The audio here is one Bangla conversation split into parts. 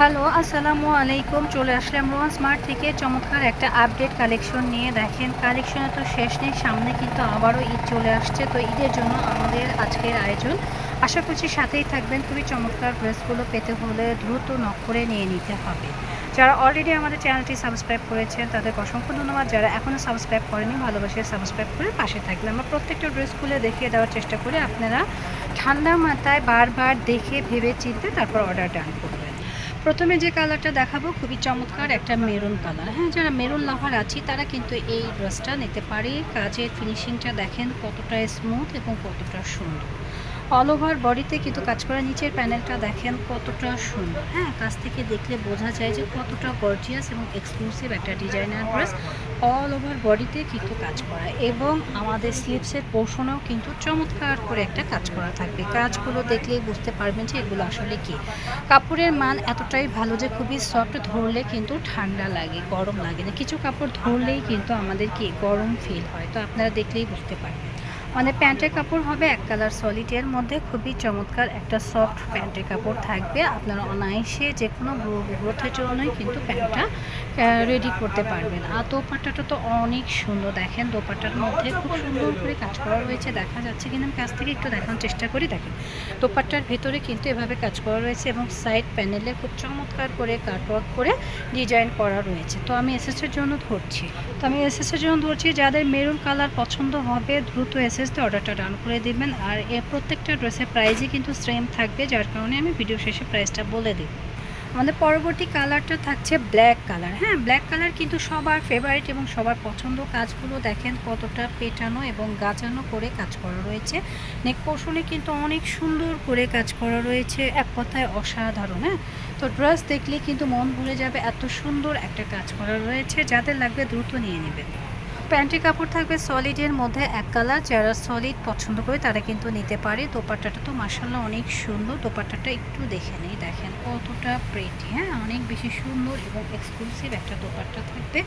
হ্যালো, আসসালামু আলাইকুম। চলে আসলাম রোহান স্মার্ট থেকে। চমৎকার একটা আপডেট কালেকশন নিয়ে। দেখেন কালেকশনে তো শেষ নেই, সামনে কিন্তু আবারও ঈদ চলে আসছে। তো ঈদের জন্য আমাদের আজকের আয়োজন। আশা করছি সাথেই থাকবেন। খুবই চমৎকার ড্রেসগুলো পেতে হলে দ্রুত নক করে নিয়ে নিতে হবে। যারা অলরেডি আমাদের চ্যানেলটি সাবস্ক্রাইব করেছেন তাদের অসংখ্য ধন্যবাদ। যারা এখনও সাবস্ক্রাইব করেনি, ভালোবাসে সাবস্ক্রাইব করে পাশে থাকলে আমরা প্রত্যেকটা ড্রেস খুলে দেখিয়ে দেওয়ার চেষ্টা করি। আপনারা ঠান্ডা মাথায় বারবার দেখে ভেবে চিনতে তারপর অর্ডার ডান করবেন। প্রথমে যে কালারটা দেখাবো খুবই চমৎকার একটা মেরুন কালার। হ্যাঁ যারা মেরুন লাভার আছে, তারা কিন্তু এই ড্রেসটা নিতে পারে। কাজের ফিনিশিংটা দেখেন কতটা স্মুথ এবং কতটা সুন্দর। অল ওভার বডিতে কিন্তু কাজ করা নিচের প্যানেলটা দেখেন কতটা সুন্দর। হ্যাঁ কাছ থেকে দেখলে বোঝা যায় যে কতটা গর্জিয়াস এবং এক্সক্লুসিভ একটা ডিজাইনার ড্রেস অল ওভার বডিতে কিন্তু কাজ করা। এবং আমাদের স্লিপসের পোর্শনেও কিন্তু চমৎকার করে একটা কাজ করা থাকবে। কাজগুলো দেখলেই বুঝতে পারবেন যে এগুলো আসলে কি। কাপড়ের মান এতটাই ভালো যে খুবই সফট ধরলে কিন্তু ঠান্ডা লাগে, গরম লাগে না। কিছু কাপড় ধরলেই কিন্তু আমাদের কি গরম ফিল হয়। তো আপনারা দেখলেই বুঝতে পারবেন। মানে প্যান্টের কাপড় হবে এক কালার সলিডের মধ্যে। খুবই চমৎকার একটা সফট প্যান্টের কাপড় থাকবে। আপনারা অনায়াসে যে কোনো গ্রোথের জন্যই কিন্তু প্যান্টটা রেডি করতে পারবেন। আর দোপাট্টাটা তো অনেক সুন্দর দেখেন। দোপাট্টার মধ্যে খুব সুন্দর করে কাজ করা রয়েছে। দেখা যাচ্ছে কিনা, আমি কাছ থেকে একটু দেখানোর চেষ্টা করি, দেখেন। দোপাট্টার ভেতরে কিন্তু এভাবে কাজ করা রয়েছে এবং সাইড প্যানেলে খুব চমৎকার করে কাটওয়ার্ক করে ডিজাইন করা রয়েছে। তো আমি এসএসের জন্য ধরছি। তো আমি এসএসের জন্য ধরছি, যাদের মেরুন কালার পছন্দ হবে, দ্রুত এসএসতে অর্ডারটা ডান করে দিবেন। আর এর প্রত্যেকটা ড্রেসের প্রাইসই কিন্তু সেম থাকবে, যার কারণে আমি ভিডিও শেষে প্রাইসটা বলে দিই। আমাদের পরবর্তী কালারটা থাকছে ব্ল্যাক কালার হ্যাঁ ব্ল্যাক কালার কিন্তু সবার ফেভারিট এবং সবার পছন্দ কাজগুলো দেখেন কতটা পেটানো এবং গাছানো করে কাজ করা রয়েছে। নেক পোর্শনে কিন্তু অনেক সুন্দর করে কাজ করা রয়েছে, এক কথায় অসাধারণ হ্যাঁ? তো ড্রেস দেখলে কিন্তু মন ভুলে যাবে, এত সুন্দর একটা কাজ করা রয়েছে। যাদের লাগবে দ্রুত নিয়ে নেবেন। প্যান্টের কাপড় থাকবে সলিডের মধ্যে এক কালার। যারা সলিড পছন্দ করে তারা কিন্তু নিতে পারে। দোপাট্টাটা তো মাসাল্লাহ অনেক সুন্দর। দোপাট্টাটা একটু দেখে নেই। দেখেন কতটা প্রেটি হ্যাঁ? অনেক বেশি সুন্দর এবং এক্সক্লুসিভ একটা দোপাট্টা থাকবে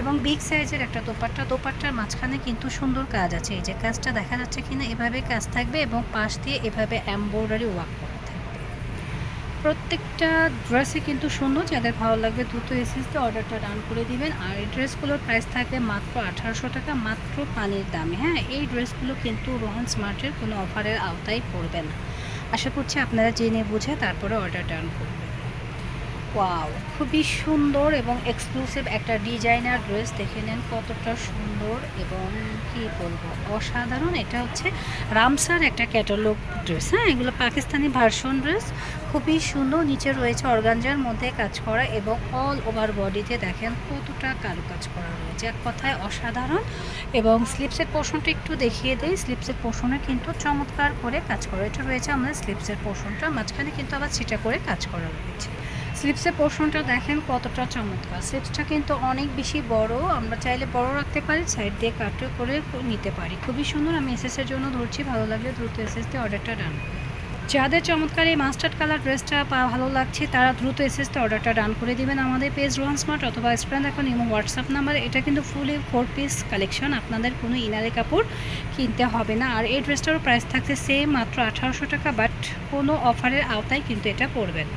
এবং বিগ সাইজের একটা দোপাট্টা। দোপাট্টার মাঝখানে কিন্তু সুন্দর কাজ আছে। এই যে কাজটা দেখা যাচ্ছে কিনা, এভাবে কাজ থাকবে এবং পাশ দিয়ে এভাবে এমব্রয়ডারি ওয়ার্ক করা প্রত্যেকটা ড্রেসই কিন্তু সুন্দর যাদের ভালো লাগবে দ্রুত এসএসতে অর্ডারটা ডান করে দিবেন। আর এই ড্রেসগুলোর প্রাইস থাকে মাত্র আঠারোশো টাকা, মাত্র পানির দামে। হ্যাঁ এই ড্রেসগুলো কিন্তু রোহন স্মার্টের কোনো অফারের আওতায় পড়বে না। আশা করছি আপনারা জেনে বুঝে তারপরে অর্ডার ডান করবেন। ওয়াও খুবই সুন্দর এবং এক্সক্লুসিভ একটা ডিজাইনার ড্রেস দেখে নেন কতটা সুন্দর এবং কি বলব, অসাধারণ। এটা হচ্ছে রামসার একটা ক্যাটালগ ড্রেস হ্যাঁ? এগুলো পাকিস্তানি ভার্সন ড্রেস খুবই সুন্দর। নিচে রয়েছে অর্গানজার মধ্যে কাজ করা এবং অল ওভার বডিতে দেখেন কতটা কারুকাজ করা রয়েছে। এক কথায় অসাধারণ এবং স্লিপসের পোর্শনটা একটু দেখিয়ে দেই। স্লিপসের পোর্শনে কিন্তু চমৎকার করে কাজ করা। এটা রয়েছে আমাদের স্লিপসের পোষণটা মাঝখানে কিন্তু আবার ছিটা করে কাজ করা রয়েছে। স্লিপসের পোর্শনটা দেখেন কতটা চমৎকার। স্লিপসটা কিন্তু অনেক বেশি বড়, আমরা চাইলে বড় রাখতে পারি সাইড দিয়ে কাটে করে নিতে পারি। খুবই সুন্দর, আমি এসএসের জন্য ধরছি, ভালো লাগলে দ্রুত এসএস দিয়ে অর্ডারটা ডান। যাদের চমৎকার এই মাস্টার্ড কালার ড্রেসটা ভালো লাগছে, তারা দ্রুত এসএসতে অর্ডারটা ডান করে দিবেন আমাদের পেজ রোহান স্মার্ট অথবা স্প্রেন এখন ইমো হোয়াটসঅ্যাপ নাম্বার এটা কিন্তু ফুলি ফোর পিস কালেকশন আপনাদের কোনো ইনারে কাপড় কিনতে হবে না। আর এই ড্রেসটারও প্রাইস থাকছে সেম মাত্র আঠারোশো টাকা বাট কোনো অফারের আওতায় কিন্তু এটা পড়বে না।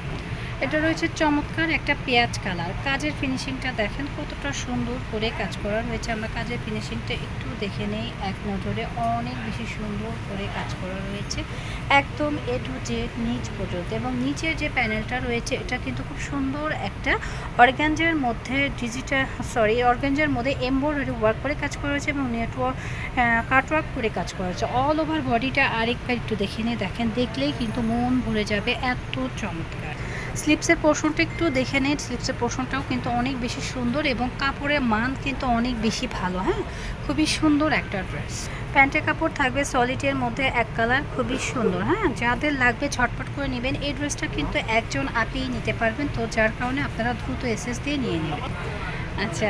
এটা রয়েছে চমৎকার একটা পেঁয়াজ কালার। কাজের ফিনিশিংটা দেখেন কতটা সুন্দর করে কাজ করা রয়েছে। আমরা কাজের ফিনিশিংটা একটু দেখে নেই, এক নজরে। অনেক বেশি সুন্দর করে কাজ করা রয়েছে। একদম এ টু জেড নিচ পর্যন্ত। এবং নিচের যে প্যানেলটা রয়েছে, এটা কিন্তু খুব সুন্দর একটা অর্গ্যানজের মধ্যে ডিজিটাল সরি অর্গ্যানজের মধ্যে এমব্রয়ডারি ওয়ার্ক করে কাজ করা হয়েছে এবং নেটওয়ার্ক কাটওয়ার্ক করে কাজ করা হয়েছে অল ওভার বডিটা আরেকবার একটু দেখে নিয়ে দেখেন দেখলেই কিন্তু মন ভরে যাবে। এত চমৎকার। স্লিপসের পোর্শনটা একটু দেখে নেই স্লিপসের পোর্শনটাও কিন্তু অনেক বেশি সুন্দর এবং কাপড়ের মান কিন্তু অনেক বেশি ভালো হ্যাঁ? খুবই সুন্দর একটা ড্রেস। প্যান্টের কাপড় থাকবে সলিডের মধ্যে এক কালার খুবই সুন্দর হ্যাঁ? যাদের লাগবে ঝটপট করে নেবেন। এই ড্রেসটা কিন্তু একজন আপেই নিতে পারবেন, তো যার কারণে আপনারা দ্রুত এসএস দিয়ে নিয়ে নেবেন। আচ্ছা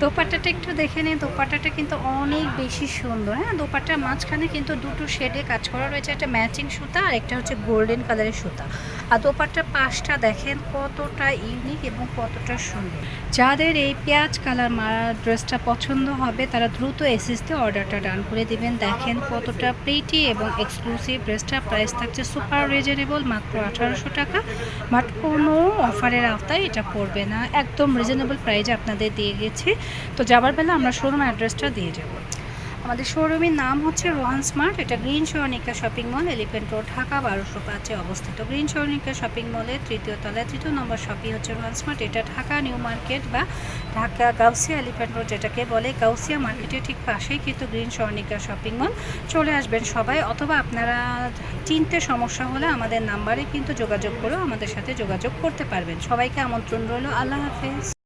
দোপাট্টাটা একটু দেখে নিন দোপাট্টাটা কিন্তু অনেক বেশি সুন্দর হ্যাঁ? দোপাট্টার মাঝখানে কিন্তু দুটো শেডে কাজ করা রয়েছে। একটা ম্যাচিং সুতা আর একটা হচ্ছে গোল্ডেন কালারের সুতা। আর দোপাট্টার পাশটা দেখেন কতটা ইউনিক এবং কতটা সুন্দর। যাদের এই পেঁয়াজ কালার মারা ড্রেসটা পছন্দ হবে, তারা দ্রুত এসএসতে অর্ডারটা ডান করে দিবেন। দেখেন কতটা প্রিটি এবং এক্সক্লুসিভ ড্রেসটা। প্রাইস থাকছে সুপার রিজনেবল মাত্র আঠারোশো টাকা। বাট কোনো অফারের আওতায় এটা পড়বে না। একদম রিজনেবল প্রাইজে আপনাদের দিয়ে গেছি। তো যাবার বেলা আমরা শোরুম অ্যাড্রেসটা দিয়ে যাব। আমাদের শোরুমের নাম হচ্ছে রোহান স্মার্ট, এটা green Swarnika shopping mall elephant road, Dhaka, বারোশো পাঁচে অবস্থিত। গ্রিন সর্ণিকা শপিং মলের তৃতীয় তলায়, তৃতীয় নম্বর শপই হচ্ছে রোহান স্মার্ট, এটা ঢাকা নিউ মার্কেট বা ঢাকা গাউসিয়া এলিফেন্ট রোড যেটাকে বলে গাউসিয়া মার্কেটের ঠিক পাশেই কিন্তু গ্রিন স্বর্ণিকা শপিং মল। চলে আসবেন সবাই, অথবা আপনারা চিনতে সমস্যা হলে আমাদের নাম্বারে কিন্তু যোগাযোগ করেও আমাদের সাথে যোগাযোগ করতে পারবেন। সবাইকে আমন্ত্রণ রইল, আল্লাহ হাফেজ।